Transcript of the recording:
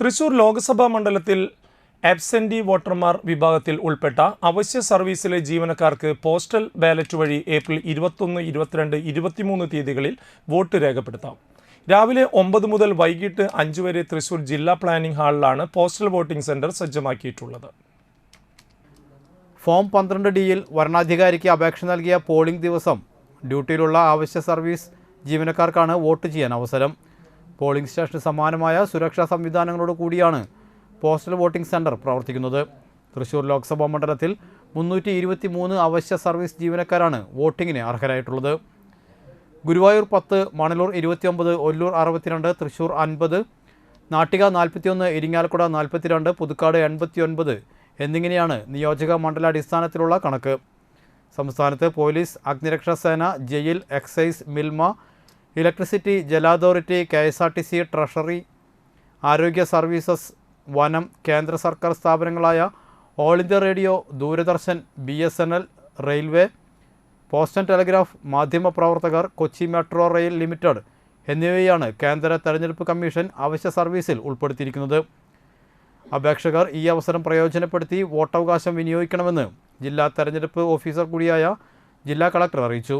തൃശൂർ ലോക്സഭാ മണ്ഡലത്തിൽ ആബ്സെന്റി വോട്ടർമാർ വിഭാഗത്തിൽ ഉൾപ്പെട്ട അവശ്യ സർവീസിലെ ജീവനക്കാർക്ക് പോസ്റ്റൽ ബാലറ്റ് വഴി ഏപ്രിൽ ഇരുപത്തൊന്ന് ഇരുപത്തിരണ്ട് ഇരുപത്തിമൂന്ന് തീയതികളിൽ വോട്ട് രേഖപ്പെടുത്താം. രാവിലെ ഒമ്പത് മുതൽ വൈകിട്ട് അഞ്ച് വരെ തൃശൂർ ജില്ലാ പ്ലാനിംഗ് ഹാളിലാണ് പോസ്റ്റൽ വോട്ടിംഗ് സെന്റർ സജ്ജമാക്കിയിട്ടുള്ളത്. ഫോം പന്ത്രണ്ട് ഡിയിൽ വരണാധികാരിക്ക് അപേക്ഷ നൽകിയ പോളിംഗ് ദിവസം ഡ്യൂട്ടിയിലുള്ള അവശ്യ സർവീസ് ജീവനക്കാർക്കാണ് വോട്ട് ചെയ്യാൻ അവസരം. പോളിംഗ് സ്റ്റേഷന് സമാനമായ സുരക്ഷാ സംവിധാനങ്ങളോട് കൂടിയാണ് പോസ്റ്റൽ വോട്ടിംഗ് സെന്റർ പ്രവർത്തിക്കുന്നത്. തൃശൂർ ലോക്സഭാ മണ്ഡലത്തിൽ മുന്നൂറ്റി ഇരുപത്തി മൂന്ന് അവശ്യ സർവീസ് ജീവനക്കാരാണ് വോട്ടിങ്ങിന് അർഹരായിട്ടുള്ളത്. ഗുരുവായൂർ പത്ത് മണലൂർ ഇരുപത്തിയൊമ്പത് ഒല്ലൂർ അറുപത്തിരണ്ട് തൃശൂർ അൻപത് നാട്ടിക നാൽപ്പത്തിയൊന്ന് ഇരിങ്ങാലക്കുട നാൽപ്പത്തിരണ്ട് പുതുക്കാട് എൺപത്തിയൊൻപത് എന്നിങ്ങനെയാണ് നിയോജക മണ്ഡലാടിസ്ഥാനത്തിലുള്ള കണക്ക്. സംസ്ഥാനത്ത് പോലീസ് അഗ്നിരക്ഷാസേന ജയിൽ എക്സൈസ് മിൽമ ഇലക്ട്രിസിറ്റി ജല authority K S R T C treasury ആരോഗ്യ സർവീസസ് വനം കേന്ദ്ര സർക്കാർ സ്ഥാപനങ്ങളായ all India radio Doordarshan B S N L railway post and telegraph മാധ്യമപ്രവർത്തകർ കൊച്ചി മെട്രോ റെയിൽ ലിമിറ്റഡ് എന്നിവയാണ് കേന്ദ്ര തെരഞ്ഞെടുപ്പ് കമ്മീഷൻ അവശ്യ സർവീസിൽ ഉൾപ്പെടുത്തിയിരിക്കുന്നത്. അപേക്ഷകർ ഈ അവസരം പ്രയോജനപ്പെടുത്തി വോട്ടവകാശം വിനിയോഗിക്കണമെന്ന് ജില്ലാ തെരഞ്ഞെടുപ്പ് ഓഫീസർ കൂടിയായ ജില്ലാ കളക്ടർ അറിയിച്ചു.